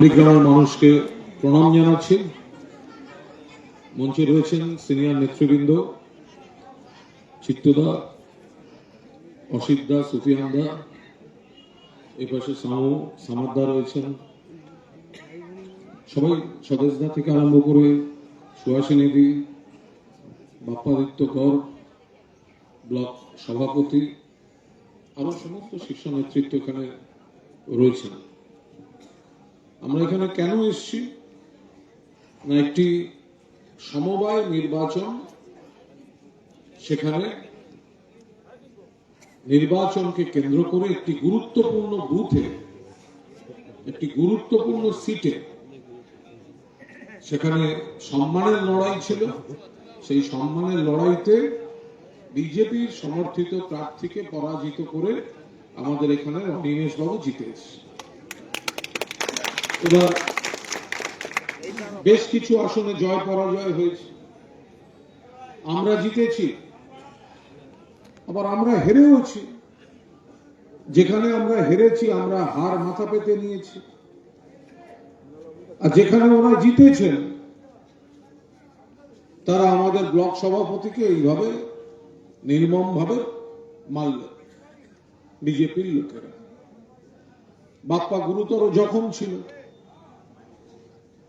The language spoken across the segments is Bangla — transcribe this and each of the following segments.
গ্রামের মানুষকে প্রণাম জানাচ্ছি। মঞ্চে রয়েছেন সিনিয়র নেতৃবৃন্দ চিত্তদা, অসিত দা, সুফিয়ান দা এপাশে সামু সামাদ্দা রয়েছেন। সবাই স্বদেশদা থেকে আরম্ভ করে সুহাসিনী দি বাপ্পাদিত্য কর, ব্লক সভাপতি, আরও সমস্ত শীর্ষ নেতৃত্ব এখানে রয়েছেন। আমরা এখানে কেন এসছি? না, একটি সমবায় নির্বাচন সেখানে নির্বাচনকে কেন্দ্র করে একটি গুরুত্বপূর্ণ বুথে, একটি গুরুত্বপূর্ণ সিটে সেখানে সম্মানের লড়াই ছিল। সেই সম্মানের লড়াইতে বিজেপির সমর্থিত প্রার্থীকে পরাজিত করে আমাদের এখানে অনিমেষ বাবু জিতে এসেছে এবার বেশ কিছু আসনে জয় পরাজয় হয়েছে। আমরা জিতেছি, আবার আমরা হেরেওছি। যেখানে আমরা হেরেছি, আমরা হার মাথা পেতে নিয়েছি। আর যেখানে ওরা জিতেছেন, তারা আমাদের ব্লক সভাপতিকে এইভাবে নির্মম ভাবে মারল বিজেপির লোকেরা। বাপ্পা গুরুতর জখম ছিল।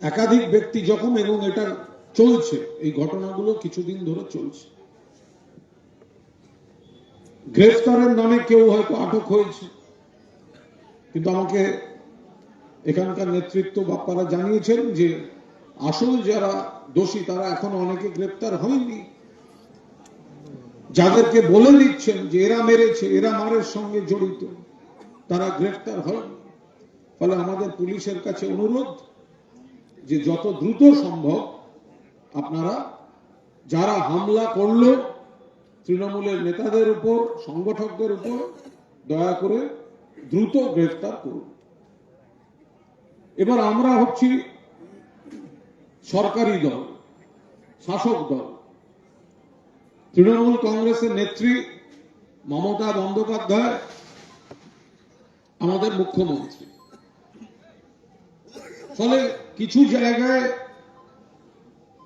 একাধিক ব্যক্তি জখম এবং এটা চলছে। এই ঘটনাগুলো কিছুদিন ধরে চলছে। গ্রেফতারের নামে কেউ হয়তো আটক হয়েছে। কিন্তু আমাকে এখানকার নেতৃত্ব বাপ্পারা জানিয়েছেন যে আসল যারা দোষী, তারা এখনও অনেকে গ্রেফতার হয়নি। যাদেরকে বলে দিচ্ছেন যে এরা মেরেছে, এরা মারের সঙ্গে জড়িত, তারা গ্রেফতার হয়নি। ফলে আমাদের পুলিশের কাছে অনুরোধ যে যত দ্রুত সম্ভব আপনারা যারা হামলা করল তৃণমূলের নেতাদের উপর, সংগঠকদের উপর, দয়া করে দ্রুত গ্রেফতার করুন। এবার আমরা হচ্ছি সরকারি দল, শাসক দল। তৃণমূল কংগ্রেসের নেত্রী মমতা বন্দ্যোপাধ্যায়, আমাদের মুখ্যমন্ত্রী। ফলে কিছু জায়গায়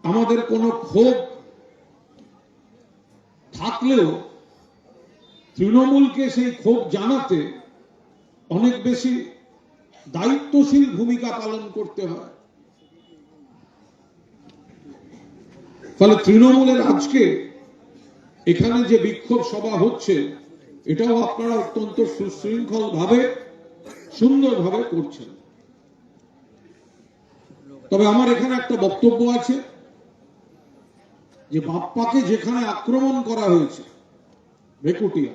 আমাদের কোনো ক্ষোভ থাকলেও তৃণমূলকে সেই ক্ষোভ জানাতে অনেক বেশি দায়িত্বশীল ভূমিকা পালন করতে হয়। ফলে তৃণমূলের আজকে এখানে যে বিক্ষোভ সভা হচ্ছে, এটাও আপনারা অত্যন্ত সুশৃঙ্খল ভাবে সুন্দরভাবে করছেন। তবে আমার এখানে একটা বক্তব্য আছে যে বাপ্পাকে যেখানে আক্রমণ করা হয়েছে, ভেকুটিয়া,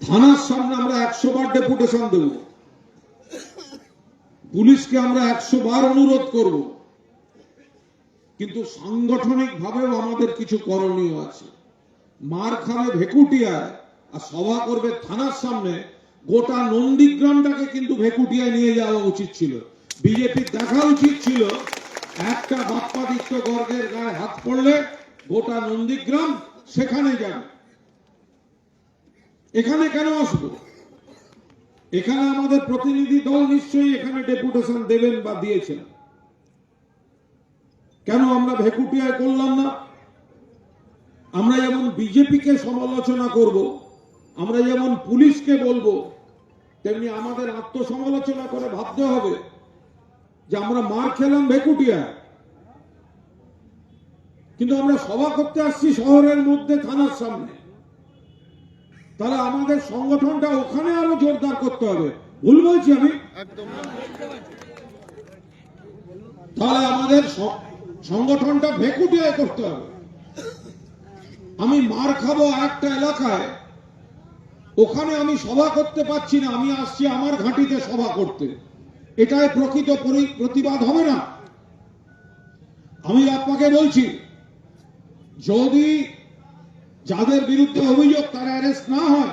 থানার সামনে আমরা একশো বার ডেপুটেশন দেব। পুলিশকে আমরা একশো বার অনুরোধ করব। কিন্তু সাংগঠনিক ভাবেও আমাদের কিছু করণীয় আছে। মার খাবে ভেকুটিয়ায় আর সভা করবে থানার সামনে গোটা নন্দীগ্রামটাকে কিন্তু ভেকুটিয়ায় নিয়ে যাওয়া উচিত ছিল। বিজেপির দেখা উচিত ছিল, একটা বাপ্পাদিত্য গর্গের গায়ে হাত পড়লে গোটা নন্দীগ্রাম সেখানে যাবে। এখানে কেন আসব? এখানে আমাদের প্রতিনিধি দল নিশ্চয়ই এখানে ডেপুটেশন দেবেন বা দিয়েছেন। কেন আমরা ভেকুটিয়ায় করলাম না? আমরা যেমন বিজেপিকে সমালোচনা করব, আমরা যেমন পুলিশকে বলব তেমনি আমাদের আত্মসমালোচনা করে ভাবতে হবে যে আমরা মার খেলাম ভেকুটিয়ায় কিন্তু আমরা সভা করতে আসছি শহরের মধ্যে থানার সামনে। তাহলে আমাদের সংগঠনটা ওখানে আরও জোরদার করতে হবে। ভুল বলছি আমি? তাহলে আমাদের সংগঠনটা ভেকুটিয়ায় করতে হবে। আমি মার খাব একটা এলাকায় ওখানে আমি সভা করতে পারছি না, আমি আসছি আমার ঘাঁটিতে সভা করতে। এটাই প্রকৃত প্রতিবাদ হবে না। আমি আপনাকে বলছি, যদি যাদের বিরুদ্ধে অভিযোগ তারা অ্যারেস্ট না হয়,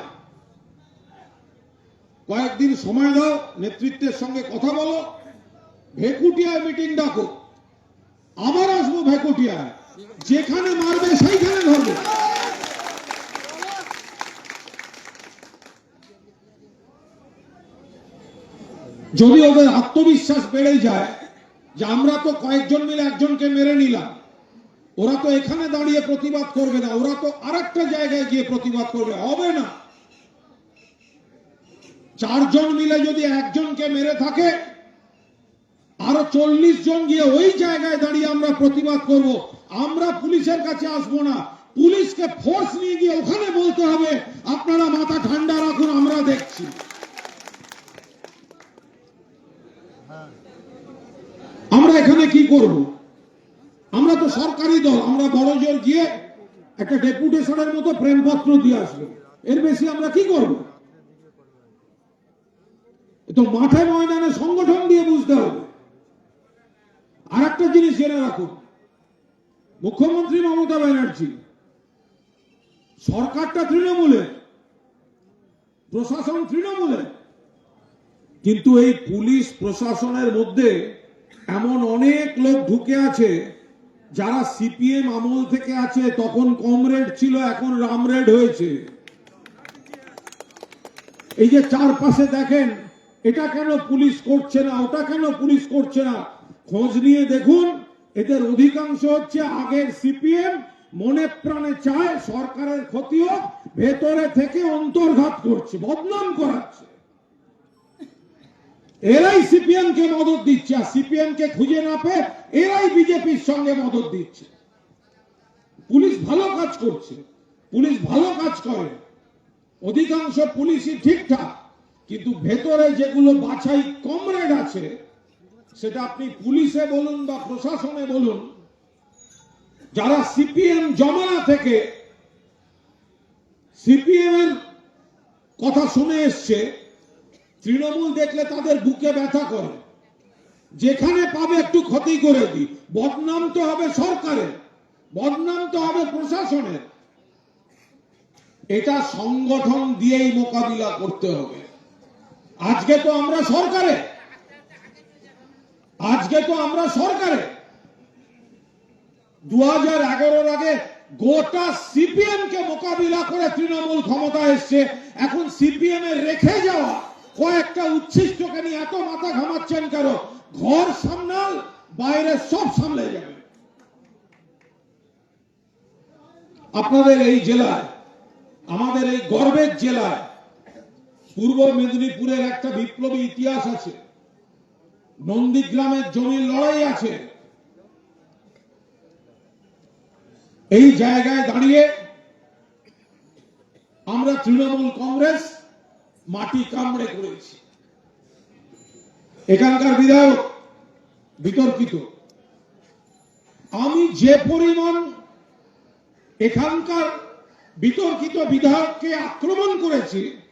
কয়েকদিন সময় দাও, নেতৃত্বের সঙ্গে কথা বলো, ভেকুটিয়ায় মিটিং ডাকো। আবার আসব ভেকুটিয়ায়। যেখানে মারবে সেইখানে ধরবো। যদি ওদের আত্মবিশ্বাস বেড়ে যায় যে আমরা তো কয়েকজন মিলে একজনকে মেরে নিলাম, ওরা তো এখানে দাঁড়িয়ে প্রতিবাদ করবে না, ওরা তো আরেকটা জায়গায় গিয়ে প্রতিবাদ করবে, হবে না। চারজন মিলে যদি একজনকে মেরে থাকে, আরও চল্লিশ জন গিয়ে ওই জায়গায় দাঁড়িয়ে আমরা প্রতিবাদ করব, আমরা পুলিশের কাছে আসব না। পুলিশকে ফোর্স নিয়ে গিয়ে ওখানে বলতে হবে, আপনারা মাথা ঠান্ডা রাখুন আমরা দেখছি আমরা এখানে কি করব। আমরা তো সরকারি দল, আমরা বড় জোর গিয়ে একটা ডেপুটেশনের মতো প্রেমপত্র দিয়ে আসব। এর বেশি আমরা কি করব? তো মাঠে ময়দানে সংগঠন দিয়ে বুঝতে হবে। আর একটা জিনিস জেনে রাখুন। মুখ্যমন্ত্রী মমতা ব্যানার্জি, সরকারটা তৃণমূলের প্রশাসন তৃণমূলের কিন্তু এই পুলিশ প্রশাসনের মধ্যে এমন অনেক লোক ঢুকে আছে, যারা সিপিএম আমল থেকে আছে, তখন কমরেড ছিল, এখন রামরেড হয়েছে। এই যে চারপাশে দেখেন, এটা কেন পুলিশ করছে না, ওটা কেন পুলিশ করছে না? খোঁজ নিয়ে দেখুন, এদের অধিকাংশ হচ্ছে আগের সিপিএম, মনে প্রাণে চায়, সরকারের ক্ষতি হোক ভেতরে থেকে অন্তর্ঘাত করছে, বদনাম করাচ্ছে। এরাই সিপিএম কে মদত দিচ্ছে, আর সিপিএম কে খুঁজে না পেয়ে এরাই বিজেপির সঙ্গে মদত দিচ্ছে। পুলিশ ভালো কাজ করছে, পুলিশ ভালো কাজ করে। অধিকাংশ পুলিশই ঠিকঠাক, কিন্তু ভেতরে যেগুলো বাছাই কমরেড আছে, সেটা আপনি পুলিশে বলুন বা প্রশাসনে বলুন, যারা সিপিএম জমানা থেকে সিপিএম এর কথা শুনে এসছে তৃণমূল দেখলে তাদের বুকে ব্যথা করে। যেখানে পাবে একটু ক্ষতি করে দিই। বদনাম তো হবে সরকারের। বদনাম তো হবে প্রশাসনের। এটা সংগঠন দিয়েই মোকাবিলা করতে হবে। আজকে তো আমরা সরকারে আজকে তো আমরা সরকারে দু হাজার আগে গোটা সিপিএম কে মোকাবিলা করে তৃণমূল ক্ষমতা এসছে। এখন সিপিএম এর রেখে যাওয়া কয়েকটা উচ্ছিষ্টকে নিয়ে এত মাথা ঘামাচ্ছেন কেন? ঘর সামলাল বাইরে সব সামলে যাবে। আপনাদের এই জেলায়, আমাদের এই গর্বের জেলায়, পূর্ব মেদিনীপুরের একটা বিপ্লবী ইতিহাস আছে। নন্দীগ্রামের জমির লড়াই আছে। এই জায়গায় দাঁড়িয়ে আমরা তৃণমূল কংগ্রেস মাটি কামড়ে করেছে। এখানকার বিধায়ক বিতর্কিত। আমি যে পরিমাণ এখানকার বিতর্কিত বিধায়ককে আক্রমণ করেছি